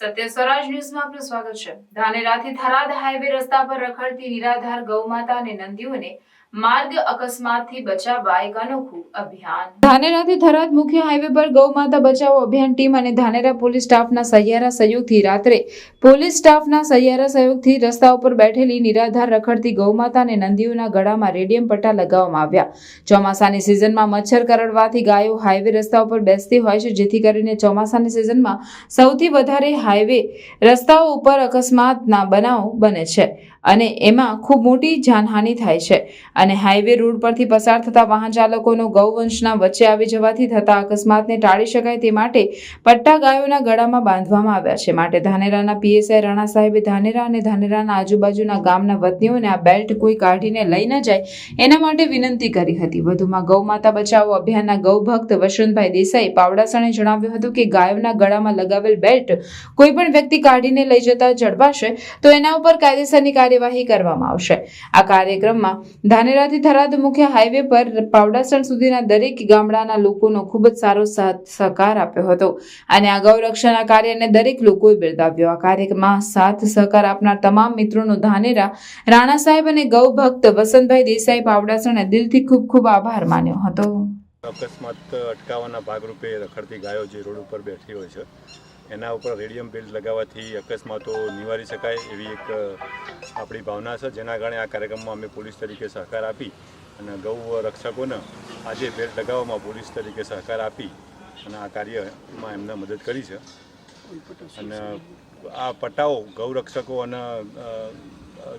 સત્ય સ્વરાજ ન્યૂઝમાં આપનું સ્વાગત છે. ધાનેરાથી થરાદ હાઈવે રસ્તા પર રખડતી નિરાધાર ગૌમાતા અને નંદીઓને માર્ગ અકસ્માતથી બચાવવા એક અનોખું અભિયાન. ધાનેરાથી થરાદ મુખ્ય હાઈવે પર ગૌમાતા બચાવો અભિયાન ટીમ અને ધાનેરા પોલીસ સ્ટાફના સહિયારા સહયોગથી રાત્રે પોલીસ સ્ટાફના સહિયારા સહયોગથી રસ્તા ઉપર બેઠેલી નિરાધાર રખડતી ગૌમાતા અને નંદીઓના ગળામાં રેડિયમ પટ્ટા લગાવવામાં આવ્યા. ચોમાસાની સિઝનમાં મચ્છર કરડવાથી ગાયો હાઈવે રસ્તા ઉપર બેસતી હોય છે, જેથી કરીને ચોમાસાની સિઝનમાં સૌથી વધારે હાઈવે રસ્તાઓ ઉપર અકસ્માતના બનાવો બને છે. અને એમાં ખૂબ મોટી જાનહાનિ થાય છે. અને હાઈવે રોડ પરથી પસાર થતા વાહન ચાલકોનો ગૌવંશના વચ્ચે આવી જવાથી થતા અકસ્માતને ટાળી શકાય તે માટે પટ્ટા ગાયોના ગળામાં બાંધવામાં આવ્યા છે. માટે ધાનેરાના પીએસઆઈ રાણા સાહેબે ધાનેરા અને ધાનેરાના આજુબાજુના ગામના વતનીઓને આ બેલ્ટ કોઈ કાઢીને લઈ ન જાય એના માટે વિનંતી કરી હતી. વધુમાં ગૌમાતા બચાવો અભિયાનના ગૌભક્ત વસંતભાઈ દેસાઈ પાવડાસણે જણાવ્યું હતું કે ગાયોના ગળામાં લગાવેલ બેલ્ટ કોઈ પણ વ્યક્તિ કાઢીને લઈ જતા જડબાશે તો એના ઉપર કાયદેસરની કાર્યવાહી કરવામાં આવશે. આ કાર્યક્રમમાં ધાનેરાથી થરાદ મુખ્ય હાઈવે પર પાવડાસણ સુધીના દરેક ગામડાના લોકોનો ખૂબ જ સારો સહકાર આપ્યો હતો. અને આ ગૌરક્ષાના કાર્યને દરેક લોકોએ બિરદાવ્યો. આ કાર્યક્રમમાં સાથ સહકાર આપનાર તમામ મિત્રોનો ધાનેરા, રાણા સાહેબ અને ગૌભક્ત વસંતભાઈ દેસાઈ પાવડાસણે દિલથી ખૂબ ખૂબ આભાર માન્યો હતો. અકસ્માત અટકાવવાના ભાગરૂપે રખડતી ગાયો જે રોડ ઉપર બેઠી હોય છે એના ઉપર રેડિયમ બેલ્ટ લગાવવાથી અકસ્માતો નિવારી શકાય એવી એક આપણી ભાવના છે. જેના કારણે આ કાર્યક્રમમાં અમે પોલીસ તરીકે સહકાર આપી અને ગૌ રક્ષકોને આજે બેલ્ટ લગાવવામાં પોલીસ તરીકે સહકાર આપી અને આ કાર્યમાં એમને મદદ કરી છે. અને આ પટ્ટાઓ ગૌ રક્ષકો અને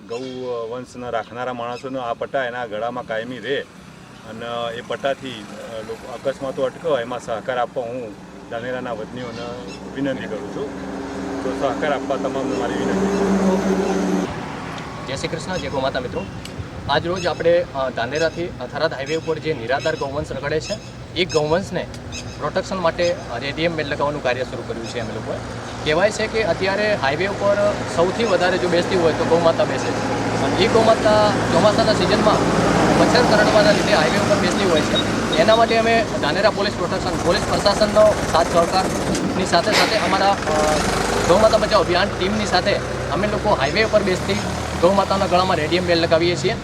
ગૌ વંશના રાખનારા માણસોનો આ પટ્ટા એના ગળામાં કાયમી રહે અને એ પટ્ટાથી અકસ્માતો અટકો એમાં સહકાર આપવા હું ધાનેરાના વતનીઓને વિનંતી કરું છું. તો સહકાર આપવા તમામને મારી વિનંતી જય શ્રી કૃષ્ણ, જય માતા મિત્રો. આજ રોજ આપણે ધાનેરાથી થરાદ હાઈવે ઉપર જે નિરાધાર ગૌવંશ રખડે છે, એ ગૌવંશને પ્રોટેક્શન માટે રેડિયમ બેડ લગાવવાનું કાર્ય શરૂ કર્યું છે અમે લોકોએ. કહેવાય છે કે અત્યારે હાઈવે ઉપર સૌથી વધારે જો બેસતી હોય તો ગૌમાતા બેસે છે. એ ગૌમાતા ચોમાસાના સિઝનમાં મચ્છર કરડવાના લીધે હાઈવે ઉપર બેસતી હોય છે. એના માટે અમે ધાનેરા પોલીસ પ્રોટેક્શન, પોલીસ પ્રશાસનનો સાથ સહકારની સાથે સાથે અમારા ગૌમાતા બચાવ અભિયાન ટીમની સાથે અમે લોકો હાઈવે ઉપર બેસતી ગૌમાતાના ગળામાં રેડિયમ બેલ્ટ લગાવીએ છીએ.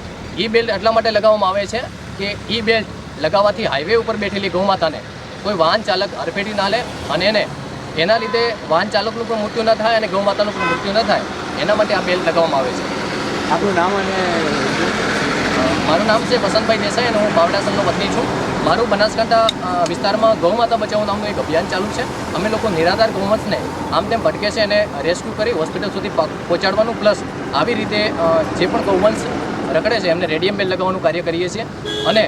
એ બેલ્ટ એટલા માટે લગાવવામાં આવે છે કે એ બેલ્ટ લગાવવાથી હાઈવે ઉપર બેઠેલી ગૌમાતાને કોઈ વાહન ચાલક અરફેટી ના લે અને એને એના લીધે વાહન ચાલકનું પણ મૃત્યુ ન થાય અને ગૌમાતાનું પણ મૃત્યુ ન થાય. એના માટે આ બેલ્ટ લગાવવામાં આવે છે. આપણું નામ અને મારું નામ છે વસંતભાઈ દેસાઈ અને હું પાવડાસનનો વતની છું. મારું બનાસકાંઠા વિસ્તારમાં ગૌમાતા બચાવો નામનું એક અભિયાન ચાલુ છે. અમે લોકો નિરાધાર ગૌવંશને આમ તેમ ભટકે છે અને રેસ્ક્યુ કરી હોસ્પિટલ સુધી પહોંચાડવાનું પ્લસ આવી રીતે જે પણ ગૌવંશ રખડે છે, એમને રેડિયમ બેલ લગાવવાનું કાર્ય કરીએ છીએ. અને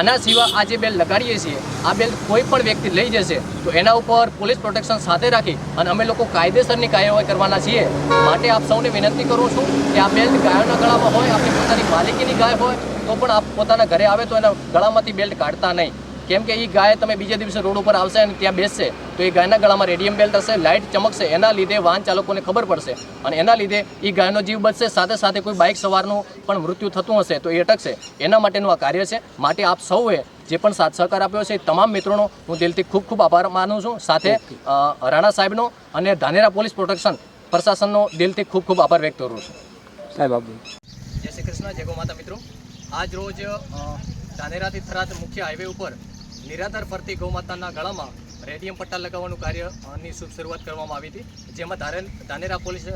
આના સિવાય આ જે બેલ લગાડીએ છીએ, આ બેલ કોઈ પણ વ્યક્તિ લઈ જશે, તો એના ઉપર પોલીસ પ્રોટેક્શન સાથે રાખી અને અમે લોકો કાયદેસરની કાર્યવાહી કરવાના છીએ. માટે આપ સૌને વિનંતી કરું છું કે આ બેલ્ટ ગાયોના ગળામાં હોય, આપણી પોતાની માલિકીની ગાય હોય, તો પણ આપ પોતાના ઘરે આવે તો એના ગળામાંથી બેલ્ટ કાઢતા નહીં. કેમ કે એ ગાય તમે બીજા દિવસે રોડ ઉપર આવશે અને ત્યાં બેસશે. તો એ ગાયના ગળામાં રેડિયમ બેલ્ટ હશે લાઇટ ચમકશે એના લીધે વાહન ચાલકોને ખબર પડશે. અને એના લીધે એ ગાયનો જીવ બચશે સાથે સાથે કોઈ બાઇક સવારનું પણ મૃત્યુ થતું હશે તો એ અટકશે. એના માટેનું આ કાર્ય છે. માટે આપ સૌએ જે પણ સાથ સહકાર આપ્યો છે તમામ મિત્રોનો હું દિલથી ખૂબ ખૂબ આભાર માનું છું. સાથે રાણા સાહેબનો અને ધાનેરા પોલીસ પ્રોટેક્શન પ્રશાસનનો દિલથી ખૂબ ખૂબ આભાર વ્યક્ત કરું છું. સાહેબ આપ જય શ્રી કૃષ્ણ જય ગો માતા મિત્રો. આજ રોજ ધાનેરાથી થરાદ મુખ્ય હાઈવે ઉપર નિરાધાર ફરતી ગૌમાતાના ગળામાં રેડિયમ પટ્ટા લગાવવાનું કાર્યની શુભ શરૂઆત કરવામાં આવી હતી, જેમાં ધારેલ, Dhanera police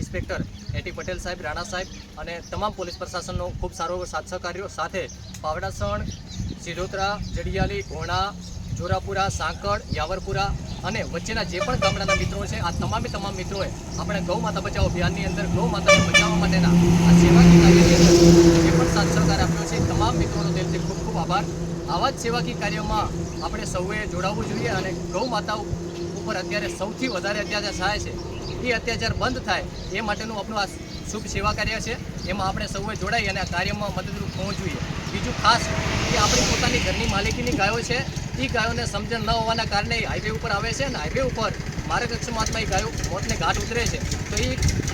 inspector at Patel સાહેબ, રાણા સાહેબ અને તમામ પોલીસ પ્રશાસનનો ખૂબ સારો સાથ સહકાર્યો. સાથે પાવડાસણ સિલોતરા જડિયાલી, ઘોણા, જોરાપુરા, સાંકળ, યાવરપુરા અને વચ્ચેના જે પણ ગામડાના મિત્રો છે, આ તમામે તમામ મિત્રોએ આપણે ગૌ માતા બચાવો અભિયાનની અંદર ગૌ માતાને બચાવવા માટેના આ સેવાકીય કાર્યની અંદર જે પણ સાથ સહકાર આપ્યો છે, તમામ મિત્રોનો દિલથી ખૂબ ખૂબ આભાર. આવા જ સેવાકીય કાર્યમાં આપણે સૌએ જોડાવવું જોઈએ અને ગૌ માતા ઉપર અત્યારે સૌથી વધારે અત્યાચાર થાય છે. એ અત્યાચાર બંધ થાય એ માટેનું આપણું આ શુભ સેવા કાર્ય છે. એમાં આપણે સૌએ જોડાઈ અને આ કાર્યમાં મદદરૂપ હોવું જોઈએ. બીજું ખાસ કે આપણી પોતાની ઘરની માલિકીની ગાયો છે. એ ગાયોને સમજણ ન હોવાના કારણે હાઈવે ઉપર આવે છે અને હાઈવે ઉપર માર્ગ અકસ્માતમાં એ ગાયો મોતને ઘાટ ઉતરે છે. તો એ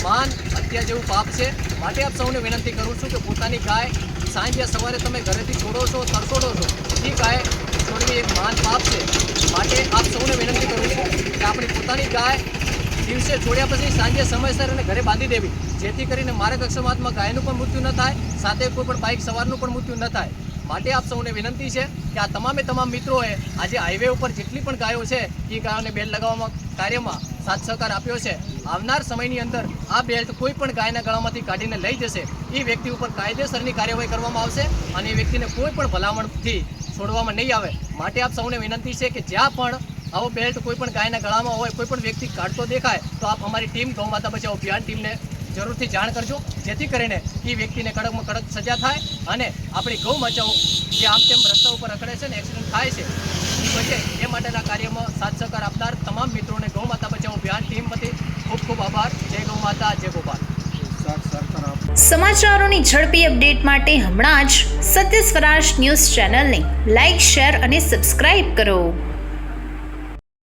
માન હત્યા જેવું પાપ છે. માટે આપ સૌને વિનંતી કરું છું કે પોતાની ગાય સાંજે સવારે તમે ઘરેથી છોડો છો, તરસોડો છો. એ ગાય છોડવી એક માન પાપ છે. માટે આપ સૌને વિનંતી કરું છું કે આપણી પોતાની ગાય દિવસે છોડ્યા પછી સાંજે સમયસર અને ઘરે બાંધી દેવી. જેથી કરીને માર્ગ અકસ્માતમાં ગાયનું પણ મૃત્યુ ન થાય, સાથે કોઈ પણ બાઇક સવારનું પણ મૃત્યુ ન થાય. માટે આપ સૌને વિનંતી છે કે આ તમામે તમામ મિત્રોએ આજે હાઈવે ઉપર જેટલી પણ ગાયો છે, એ ગાયોને બેલ્ટ લગાવવામાં કાર્યમાં સાથ સહકાર આપ્યો છે. આવનાર સમયની અંદર આ બેલ્ટ કોઈ પણ ગાયના ગળામાંથી કાઢીને લઈ જશે. એ વ્યક્તિ ઉપર કાયદેસરની કાર્યવાહી કરવામાં આવશે અને એ વ્યક્તિને કોઈ પણ ભલામણથી છોડવામાં નહીં આવે. માટે આપ સૌને વિનંતી છે કે જ્યાં પણ આવો બેલ્ટ કોઈ પણ ગાયના ગળામાં હોય, કોઈ પણ વ્યક્તિ કાઢતો દેખાય, તો આપ અમારી ટીમ ગૌ માતા બચાવ અભિયાન ટીમને જરૂરથી જાણ કરજો. જેથી કરીને એ વ્યક્તિને કડકમાં કડક સજા થાય અને આપણી ગૌ મચાઓ જે આમ તેમ રસ્તા ઉપર રખડે છે ને એક્સિડન્ટ થાય છે એ બચે. એ માટેના કાર્યમાં સાથ સહકાર આપનાર તમામ મિત્રોને ગૌ માતા બચાવ અભિયાન ટીમ વતી ખૂબ ખૂબ આભાર. જય ગૌ માતા જય ગોપાલ. સમાચારોની ઝડપી અપડેટ માટે હમણાં જ સત્ય સ્વરાજ ન્યૂઝ ચેનલને લાઇક શેર અને સબસ્ક્રાઇબ કરો.